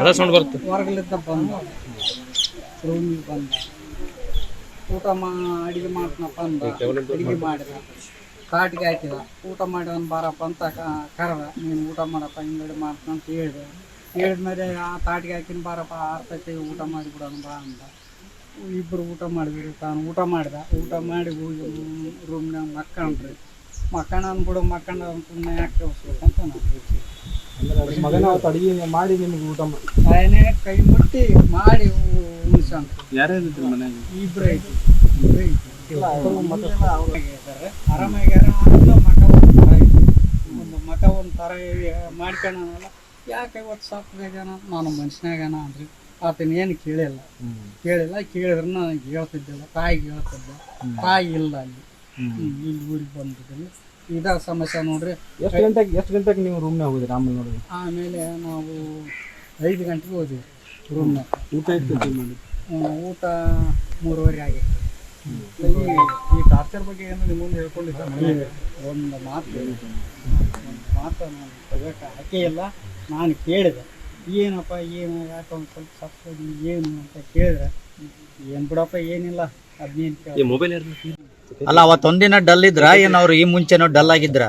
ಅದ ಸೌಂಡ್ ಬರುತ್ತೆ. ಹೊರಗಲಿದ್ದ ಬಂದ. ರೂಮಿಗೆ ಬಂದ. ಊಟ ಮಾ ಅಡಿಗೆ ಮಾಡ್ತನಪ್ಪ ಅಂದ. ಅಡಿಗೆ ಮಾಡಿದ. ಕಾಟಿಗೆ ಹಾಕಿದ. ಊಟ ಮಾಡಿದನ್ ಬಾರಪ್ಪ ಅಂತ ಕ- ಕರೆದ. ನೀನು ಊಟ ಮಾಡಪ್ಪ ಹಿಂಗಡೆ ಮಾಡ್ತಾನ ಅಂತ ಹೇಳಿದೆ. ಹೇಳಿದ್ಮೇಲೆ ಆ ತಾಟಿಗೆ ಹಾಕಿನ ಬಾರಪ್ಪ ಆರ್ತೈತೆ ಊಟ ಮಾಡಿಬಿಡೋಣ ಬಾ ಅಂದ. ಇಬ್ಬರು ಊಟ ಮಾಡಿದ್ರು. ತಾನು ಊಟ ಮಾಡಿದ. ಊಟ ಮಾಡಿ ಹೋಗಿ ರೂಮ್ನಾಗ ಮಕ್ಕಣ್ರಿ ಮಕ್ಕಣ ಅಂದ್ಬಿಡು ಮಕ್ಕಂಡ ಸುಮ್ಮನೆ ಯಾಕೆ ಅಂತ ನಾನು ಯೋಚ್ನೆ. ಅಂದ್ರೆ ಮಗನ ಅವತ್ತು ಅಡಿಗೆ ಮಾಡಿ ನಿಮ್ಗೆ ಊಟ ಮಾಡಿ. ಕೈ ಮುಟ್ಟಿ ಮಾಡಿ ಉಣಿಸಂತ ಯಾರ್ಯಾರಿದ್ರು ಮನೆಯಾಗ ಇಬ್ಬರು ಐತಿ ಇಬ್ಬರು ಐತಿ. ಆರಾಮಾಗ್ಯಾರ ಆಮೇಲೆ ಮಠ ಒಂದು ಥರ ಒಂದು ಮಠ ಒಂದು ಥರ ಯಾಕೆ ಇವತ್ತು ಸಪ್ಪಗಾಗ್ಯಾನ ನಾನು ಮನುಷ್ಯನಾಗ್ಯಾನ ಅಂದ್ರಿ ಆತನ ಏನು ಕೇಳಿಲ್ಲ. ಕೇಳಿಲ್ಲ. ಕೇಳಿದ್ರೆ ನನಗೆ ಹೇಳ್ತಿದ್ದಿಲ್ಲ. ತಾಯಿಗೆ ಹೇಳ್ತಿದ್ದೆ. ತಾಯಿ ಇಲ್ಲ ಅಲ್ಲಿ. ಇಲ್ಲಿ ಊರಿಗೆ ಬಂದಿದ್ದೀನಿ ಇದ ಸಮಸ್ಯೆ ನೋಡ್ರಿ ಎಷ್ಟು ಗಂಟೆಗೆ ಎಷ್ಟು ಗಂಟೆಗೆ ನೀವು ರೂಮ್ನಾಗ ಹೋಗಿದ್ರಿ ಆಮೇಲೆ ನೋಡಿ ಆಮೇಲೆ ನಾವು ಐದು ಗಂಟೆಗೆ ಹೋದ್ವಿ ರೂಮ್ನಾಗ ಊಟ ಇಟ್ಟು ಮಾಡಿ ಊಟ ಮೂರುವರೆ ಆಗೈತೆ ಈ ಟಾರ್ಚರ್ ಬಗ್ಗೆ ಏನು ನಿಮ್ಮ ಮುಂದೆ ಹೇಳ್ಕೊಂಡಿದ್ದ ಒಂದು ಮಾತು. ಒಂದು ಮಾತು ನಾನು ತಗೋಕೆ ಹಾಕೇ ಇಲ್ಲ. ನಾನು ಕೇಳಿದೆ. ಏನಪ್ಪ ಏನು ಯಾಕೆ ಒಂದು ಸ್ವಲ್ಪ ಸಪ್ತದಿ ಏನು ಅಂತ ಕೇಳಿದ್ರೆ ಏನು ಬಿಡಪ್ಪ ಏನಿಲ್ಲ ಅದನ್ನೇನು ಕೇಳಿ ಮೊಬೈಲ್ ಅಲ್ಲ ಅವತ್ತೊಂದಿನ ಡಲ್ ಇದ್ರ ಏನ್ ಅವ್ರು ಈ ಮುಂಚೆನೋ ಡಲ್ ಆಗಿದ್ರ?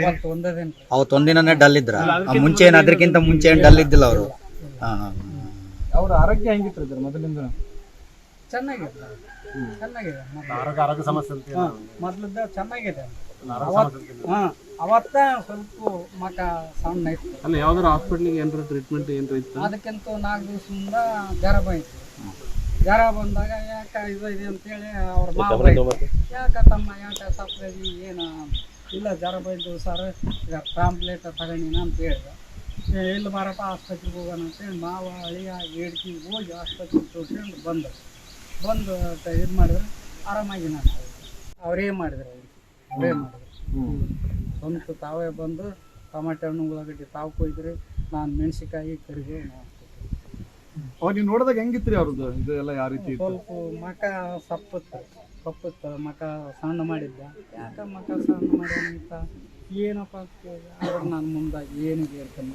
ಅವತ್ತು ಒಂದೇದೇನು ಅವತ್ತೊಂದಿನನೇ ಡಲ್ ಇದ್ರ? ಆ ಮುಂಚೆ ಏನ್ ಅದ್ರಕ್ಕಿಂತ ಮುಂಚೆ ಏನ್ ಡಲ್ ಇದ್ದಿಲ್ಲ ಅವರು? ಅವ್ರ ಆರೋಗ್ಯ ಹೆಂಗಿತ್ತು ಇದ್ರ ಮೊದಲಿಂದ? ಚೆನ್ನಾಗಿದೆ. ಚೆನ್ನಾಗಿದೆ. ಆರೋಗ್ಯ ಆರೋಗ್ಯ ಸಮಸ್ಯೆ ಮೊದಲಿಂದ ಮೊದ್ಲದ ಚೆನ್ನಾಗಿದೆ. ಹಾಂ ಅವತ್ತ ಸ್ವಲ್ಪ ಮಕ ಸಣ್ಣ ಐತಿ ಅಲ್ಲ ಯಾವ್ದಾರ ಹಾಸ್ಪಿಟ್ಲಿಗೆ ಏನಾರ ಟ್ರೀಟ್ಮೆಂಟ್ ಏನಾರ ಇತ್ತು? ಅದಕ್ಕಿಂತ ನಾಲ್ಕು ದಿವಸದಿಂದ ಜ್ವರ ಬಂತು. ಜ್ವರ ಬಂದಾಗ ಯಾಕೆ ಇದು ಇದೆ ಅಂತೇಳಿ ಅವ್ರ ಮಾವ ಬೈದ್ರು. ಯಾಕೆ ತಮ್ಮ ಯಾಕೆ ಸಪ್ರೇಜಿ ಏನು ಇಲ್ಲ ಜ್ವರ ಬಂದು ಸರ್ ಈಗ ಟ್ರಾಂಪ್ಲೇಟ್ ತಗೊಂಡಿನ ಅಂತ ಹೇಳಿದೆ ಏ, ಇಲ್ಲ ಬಾರಪ್ಪ ಆಸ್ಪತ್ರೆಗೆ ಹೋಗೋಣ ಅಂತೇಳಿ ಮಾವ ಅಳಿಯ ಏಡ್ಕಿ ಹೋಗಿ ಆಸ್ಪತ್ರೆಗೆ ತೋರಿಸ್ಕೊಂಡು ಬಂದ. ಬಂದು ಇದು ಮಾಡಿದ್ರೆ ಆರಾಮಾಗಿ ನಾನು ಅವ್ರೇನು ಮಾಡಿದ್ರು? ಅವರೇ ಮಾಡಿದ್ರು ಸ್ವಂತ ತಾವೇ ಬಂದು ಟಮಾಟೆ ಹಣ್ಣು ಉಳ್ಳಾಗಡ್ಡಿ ತಾವು ಕೊಯ್ದ್ರಿ ನಾನು ಮೆಣಸಿಕಾಯಿ ನಾವು ಅವಾಗ ನೀವು ನೋಡಿದಾಗ ಹೆಂಗಿತ್ರಿ ಅವ್ರದ್ದು? ಇದು ಎಲ್ಲ ಯಾವ ರೀತಿ ಸ್ವಲ್ಪ ಮಕ ಸಪ್ಪತ್ತು ಸಪ್ಪತ್ತು ಮಕ ಸಣ್ಣ ಮಾಡಿದ್ದ. ಯಾಕ ಮಕ ಸಣ್ಣ ಮಾಡ್ಯಾನ ಅಂತ ಏನಪ್ಪ. ಆದ್ರೆ ನಾನು ಮುಂದೆ ಏನು ಹೇಳ್ತೀನಿ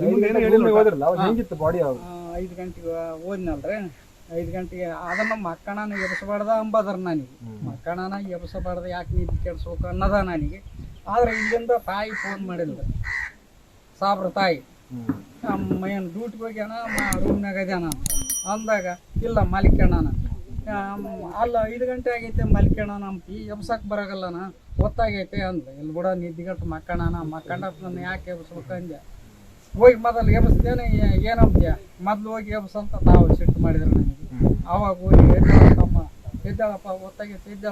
ನಿಮ್ಗೆ ಏನೋ ಹೇಳಿಲ್ಲ ನೀವು ಹೋದ್ರಲ್ಲ ಅವಾಗ ಹೆಂಗಿತ್ತು ಬಾಡಿ ಅವ್ರು ಐದು ಗಂಟೆಗೆ ಓದ್ನಲ್ರಿ ಐದು ಗಂಟೆಗೆ ಅದನ್ನ ಮಕ್ಕಳನ ಎಬ್ಸಬಾರ್ದ ಅಂಬದ್ರ ನನಗೆ. ಮಕ್ಕಳನ ಎಬ್ಸಬಾರ್ದ ಯಾಕೆ ನಿದ್ದೆ ಕೆಡ್ಸ್ಬೇಕು ಅನ್ನೋದ ನನಗೆ. ಆದ್ರೆ ಇಲ್ಲಿಂದ ತಾಯಿ ಫೋನ್ ಮಾಡಿಲ್ಲ ಸಾಬ್ರ ತಾಯಿ. ನಮ್ಮ ಏನು ಡ್ಯೂಟಿಗೆ ಹೋಗ್ಯಾನ? ರೂಮ್ನಾಗ ಅದ್ಯಾನ ಅಂದಾಗ ಇಲ್ಲ ಮಲಿಕಣ್ಣನ ಅಲ್ಲ ಐದು ಗಂಟೆ ಆಗೈತೆ ಮಲಿಕಣ್ಣನ ಅಂತಿ. ಎಬ್ಸಕ್ಕೆ ಬರಾಗಲ್ಲನ? ಗೊತ್ತಾಗೈತೆ ಅಂದ ಇಲ್ಲಿ ಬಿಡ ನಿದ್ದಿಗಟ್ಟು ಮಕ್ಕಣ್ಣನ ಮಕ್ಕಂಡಪ್ಪನ ಯಾಕೆ ಎಬ್ಸ್ಬೇಕು ಅಂದೆ ಹೋಗಿ ಮೊದಲು ಎಬ್ಸ್ತೇನೆ ಏನಂತೀಯ? ಮೊದ್ಲು ಹೋಗಿ ಎಬ್ಸಂತ ತಾವು ಸಿಟ್ಟು ಮಾಡಿದ್ರು ನನಗೆ ಅವಾಗ ಹೋಗಿ ತಮ್ಮ ಎದ್ದೇಳಪ್ಪ ಒತ್ತಾಗಿ ಎದ್ದಾಳ